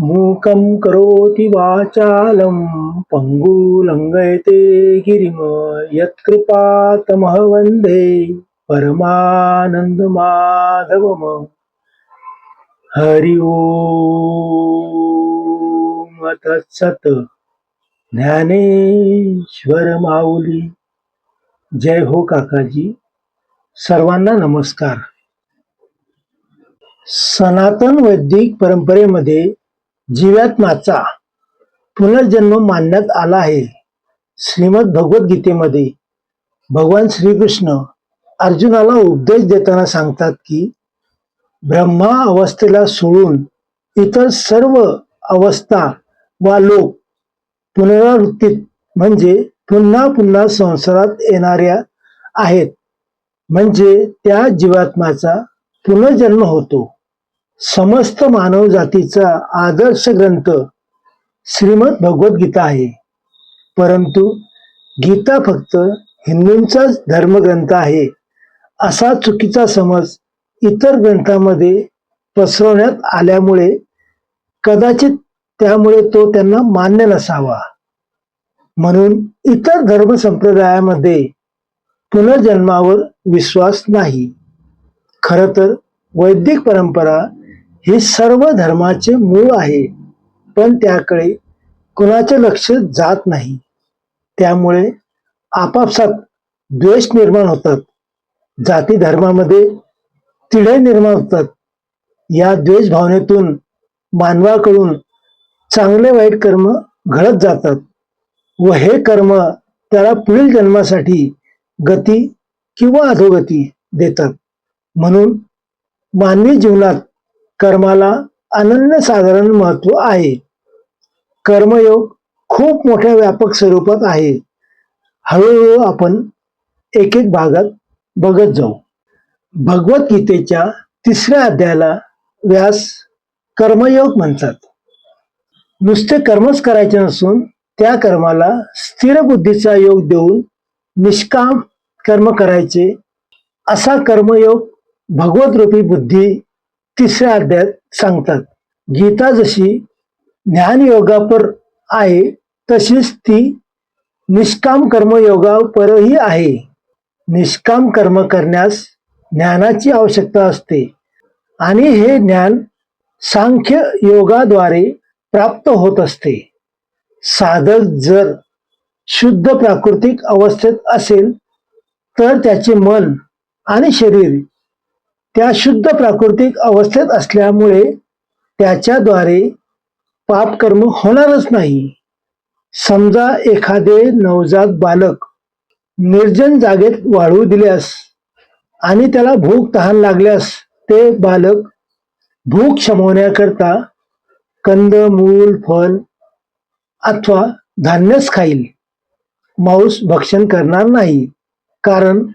मूकं करोति वाचालं पङ्गुलङ्गयते गिरिम यत्कृपातमः वन्दे परमानन्दमाधवम। हरि ओम तत्सत। ज्ञानेश्वर माऊली। जय हो काकाजी। सर्वांना नमस्कार। सनातन वैदिक परंपरेमध्ये जीवात्माचा पुनर्जन्म मानण्यात आला आहे. श्रीमद भगवद्गीतेमध्ये भगवान श्रीकृष्ण अर्जुनाला उपदेश देताना सांगतात की ब्रह्मा अवस्थेला सोडून इतर सर्व अवस्था वा लोक पुनरावृत्तीत म्हणजे पुन्हा पुन्हा संसारात येणाऱ्या आहेत. म्हणजे त्या जीवात्माचा पुनर्जन्म होतो. समस्त मानव जातीचा आदर्श ग्रंथ श्रीमद भगवद्गीता आहे. परंतु गीता फक्त हिंदूंचाच धर्मग्रंथ आहे असा चुकीचा समज इतर ग्रंथामध्ये पसरवण्यात आल्यामुळे कदाचित त्यामुळे तो त्यांना मान्य नसावा. म्हणून इतर धर्म संप्रदायामध्ये पुनर्जन्मावर विश्वास नाही. खरं तर वैदिक परंपरा हे सर्व धर्माचे मूळ आहे. पण त्याकडे कुणाचे लक्ष जात नाही. त्यामुळे आपापसात द्वेष निर्माण होतात. जाती धर्मामध्ये तिढे निर्माण होतात. या द्वेष भावनेतून मानवाकडून चांगले वाईट कर्म घडत जातात व हे कर्म त्याला पुढील जन्मासाठी गती किंवा अधोगती देतात. म्हणून मानवी जीवनात कर्माला अनन्यसाधारण महत्त्व आहे. कर्मयोग खूप मोठ्या व्यापक स्वरूपात आहे. हळूहळू आपण एक एक भागात बघत जाऊ. भगवद्गीतेच्या तिसऱ्या अध्यायाला व्यास कर्मयोग म्हणतात. नुसते कर्मच करायचे नसून त्या कर्माला स्थिर बुद्धीचा योग देऊन निष्काम कर्म करायचे असा कर्मयोग भगवत रूपी बुद्धी तिसऱ्या अध्यायात सांगतात गीता जशी ज्ञानयोगापर आहे तशीच ती निष्काम कर्मयोगापरही आहे. निष्काम कर्म करण्यास ज्ञानाची आवश्यकता असते. आणि हे ज्ञान सांख्य योगाद्वारे प्राप्त होत असते. साधक जर शुद्ध प्राकृतिक अवस्थेत असेल तर त्याचे मन आणि शरीर त्या शुद्ध प्राकृतिक अवस्थेत असल्यामुळे त्याच्याद्वारे पापकर्म होणारच नाही. समजा एखादे नवजात बालक निर्जन जागेत वाढू दिल्यास आणि त्याला भूक तहान लागल्यास ते बालक भूक शमवण्याकरता कंद मूल फल अथवा धान्यच खाईल. मांस भक्षण करणार नाही. कारण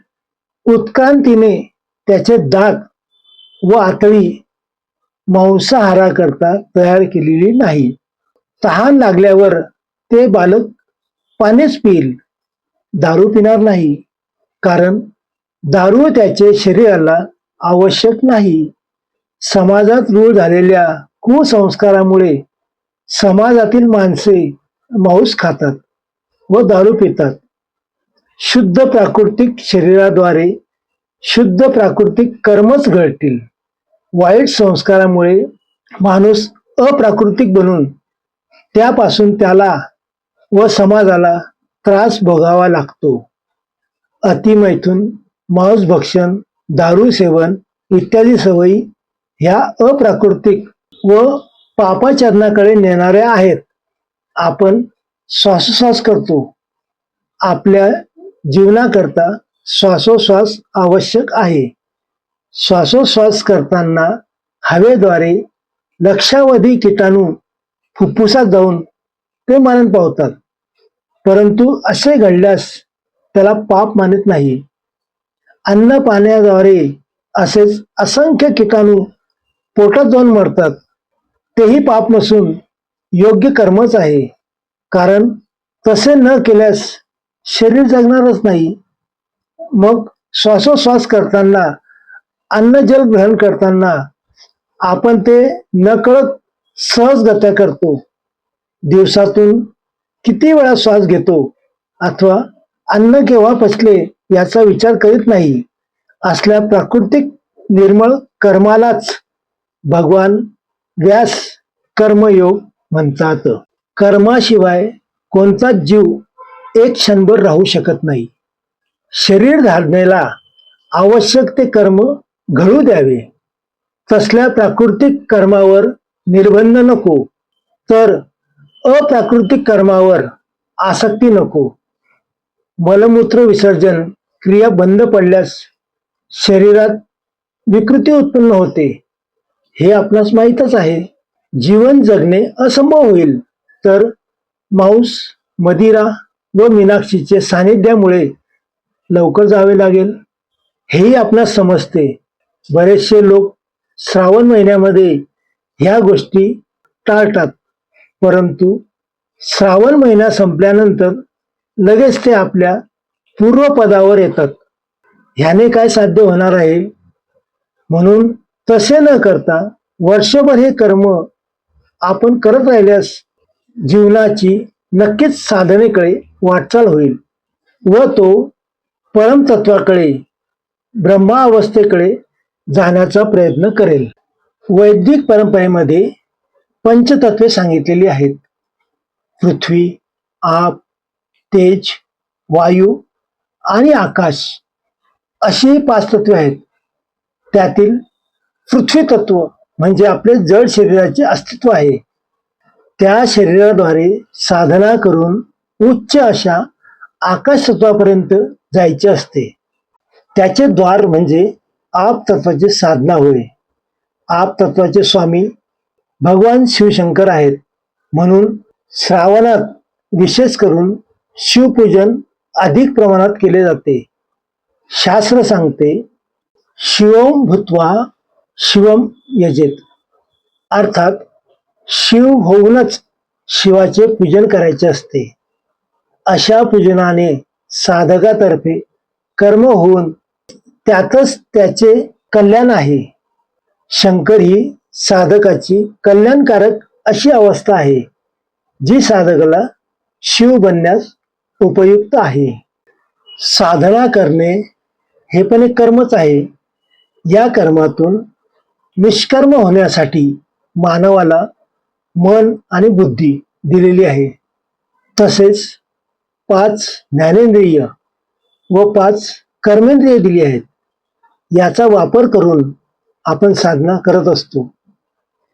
उत्क्रांतीने त्याचे दात व आतळी मांसाहाराकरता तयार केलेली नाही. तहान लागल्यावर ते बालक पाणीच पिईल दारू पिणार नाही कारण दारू त्याचे शरीराला आवश्यक नाही. समाजात रूढ झालेल्या कुसंस्कारामुळे समाजातील माणसे मांस खातात व दारू पितात. शुद्ध प्राकृतिक शरीराद्वारे शुद्ध प्राकृतिक कर्मच घडतील. वाईट संस्कारामुळे माणूस अप्राकृतिक बनून त्यापासून त्याला व समाजाला त्रास भोगावा लागतो. अतिमैथून मांस भक्षण दारू सेवन इत्यादी सवयी ह्या अप्राकृतिक व पापाचरणाकडे नेणाऱ्या आहेत. आपण श्वासोश्वास करतो. आपल्या जीवनाकरता श्वासोश्वास आवश्यक आहे. श्वासोश्वास करताना हवेद्वारे लक्षावधी किटाणू फुफ्फुसात जाऊन ते मरण पावतात. परंतु असे घडल्यास त्याला पाप मानत नाही. अन्न पाण्याद्वारे असेच असंख्य किटाणू पोटात जाऊन मरतात. तेही पाप नसून योग्य कर्मच आहे. कारण तसे न केल्यास शरीर जगणारच नाही. मग श्वासोश्वास करताना अन्न जल ग्रहण करताना आपण ते नकळत सहजगत्या करतो. दिवसातून किती वेळा श्वास घेतो अथवा अन्न केव्हा पचले याचा विचार करीत नाही. असल्या प्राकृतिक निर्मळ कर्मालाच भगवान व्यास कर्मयोग म्हणतात. कर्माशिवाय कोणताच जीव एक क्षणभर राहू शकत नाही. शरीर धारणेला आवश्यक ते कर्म घडू द्यावे. तसल्या प्राकृतिक कर्मावर निर्बंध नको. तर अप्राकृतिक कर्मावर आसक्ती नको. मलमूत्र विसर्जन क्रिया बंद पडल्यास शरीरात विकृती उत्पन्न होते. हे आपणास माहीतच आहे. जीवन जगणे असंभव होईल. तर मांस मदिरा व मीनाक्षीचे सानिध्यामुळे लवकर जावे लागेल. हेही आपणास समजते. बरेचसे लोक श्रावण महिन्यामध्ये ह्या गोष्टी टाळतात. परंतु श्रावण महिना संपल्यानंतर लगेच ते आपल्या पूर्वपदावर येतात. ह्याने काय साध्य होणार आहे? म्हणून तसे न करता वर्षभर हे कर्म आपण करत राहिल्यास जीवनाची नक्कीच साधनेकडे वाटचाल होईल व तो परमतत्वाकडे ब्रह्मा अवस्थेकडे जाण्याचा प्रयत्न करेल. वैदिक परंपरेमध्ये पंचतत्वे सांगितलेली आहेत. पृथ्वी आप तेज वायू आणि आकाश अशी पाच तत्वे आहेत. त्यातील पृथ्वी तत्व म्हणजे आपले जड शरीराचे अस्तित्व आहे. त्या शरीराद्वारे साधना करून उच्च अशा आकाश तत्वापर्यंत जायचे असते. त्याचे द्वार म्हणजे आप तत्वाची साधना होय. आप तत्वाचे स्वामी भगवान शिवशंकर आहेत. म्हणून श्रावणात विशेष करून शिवपूजन अधिक प्रमाणात केले जाते. शास्त्र सांगते शिवम भूत्वा शिवम यजेत. अर्थात शिव होऊनच शिवाचे पूजन करायचे असते. अशा पूजनाने साधकातर्फे कर्म होऊन त्यातच त्याचे कल्याण आहे. शंकर ही साधकाची कल्याणकारक अशी अवस्था आहे जी साधकाला शिव बनण्यास उपयुक्त आहे. साधना करणे हे पण एक कर्मच आहे. या कर्मातून निष्कर्म होण्यासाठी मानवाला मन आणि बुद्धी दिलेली आहे. तसेच पाच ज्ञानेंद्रिय व पाच कर्मेंद्रिय दिली आहेत. याचा वापर करून आपण साधना करत असतो.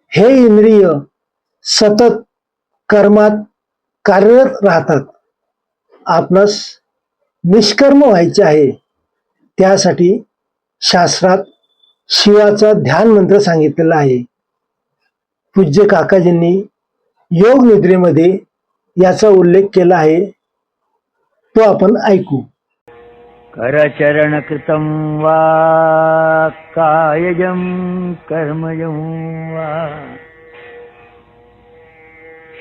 हे इंद्रिय सतत कर्मात कार्यरत राहतात. आपणास निष्कर्म व्हायचे आहे. त्यासाठी शास्त्रात शिवाचा ध्यान मंत्र सांगितलेला आहे. पूज्य काकाजींनी योग निद्रेमध्ये याचा उल्लेख केला आहे. तो आपण ऐकू. करचरणकृतं वा कायजं कर्मजं वा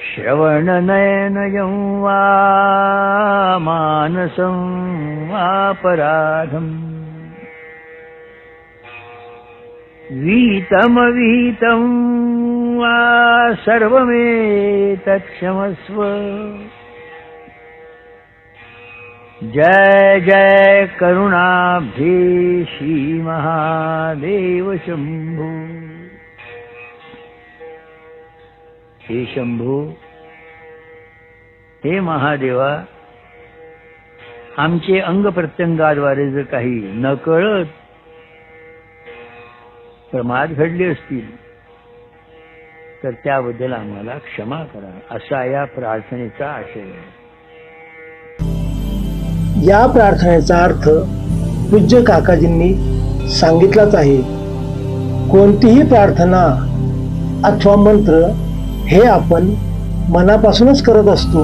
श्रवणनयनजं वा मानसं वापराधम् वीतमविहितं वा सर्वमेतत्क्षमस्व जय जय करुणाब्धे महादेव शंभू। हे शंभू हे महादेवा आमचे अंग प्रत्यंगाद्वारे जर काही नकळत प्रमाद घडले असतील तर त्याबद्दल आम्हाला क्षमा करा असा या प्रार्थनेचा आशय आहे. या प्रार्थनेचा अर्थ पूज्य काकाजींनी सांगितलाच आहे. कोणतीही प्रार्थना अथवा मंत्र हे आपण मनापासूनच करत असतो.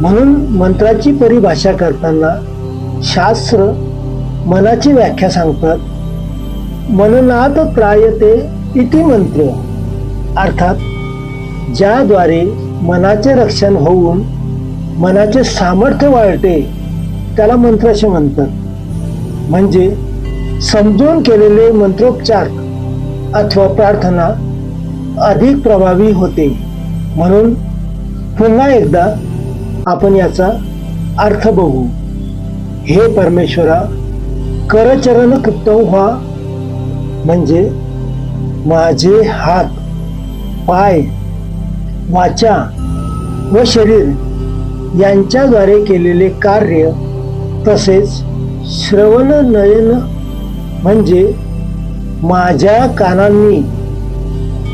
म्हणून मंत्राची परिभाषा करताना शास्त्र मनाची व्याख्या सांगतात. मननात प्रायते इति मंत्र. अर्थात ज्याद्वारे मनाचे रक्षण होऊन मनाचे सामर्थ्य वाढते त्याला मंत्र असे म्हणतात. म्हणजे समजून केलेले मंत्रोपचार अथवा प्रार्थना अधिक प्रभावी होते. म्हणून पुन्हा एकदा आपण याचा अर्थ बघू. हे परमेश्वरा करचरण कृप्त व्हा. म्हणजे माझे हात पाय वाचा व शरीर यांच्याद्वारे केलेले कार्य तसेच श्रवण नयन म्हणजे माझ्या कानांनी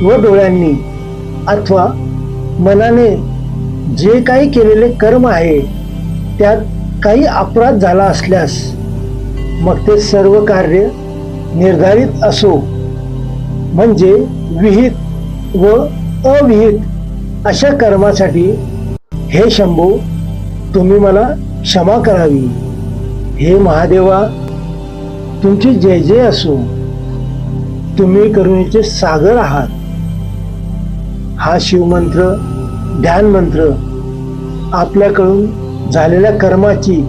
व डोळ्यांनी अथवा मनाने जे काही केलेले कर्म आहे त्यात काही अपराध झाला असल्यास मग ते सर्व कार्य निर्धारित असो. म्हणजे विहित व अविहित अशा कर्मासाठी हे शंभू तुम्ही मला क्षमा करावी. हे महादेवा तुमची जय जय असो तुम्ही करुणेचे सागर आहात. हा शिवमंत्र ध्यान मंत्र आपल्याकडून झालेल्या कर्माची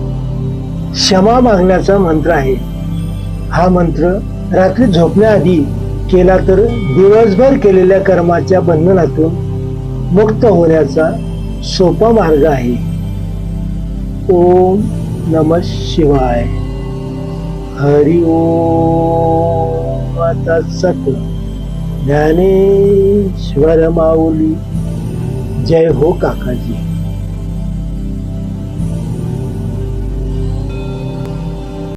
क्षमा मागण्याचा मंत्र आहे. हा मंत्र रात्री झोपण्याआधी केला तर दिवसभर केलेल्या कर्माच्या बंधनातून मुक्त होण्याचा सोपा मार्ग आहे. ओम नम शिवाय। हरि ओम। आता ज्ञानेश्वर माऊली। जय हो काकाजी।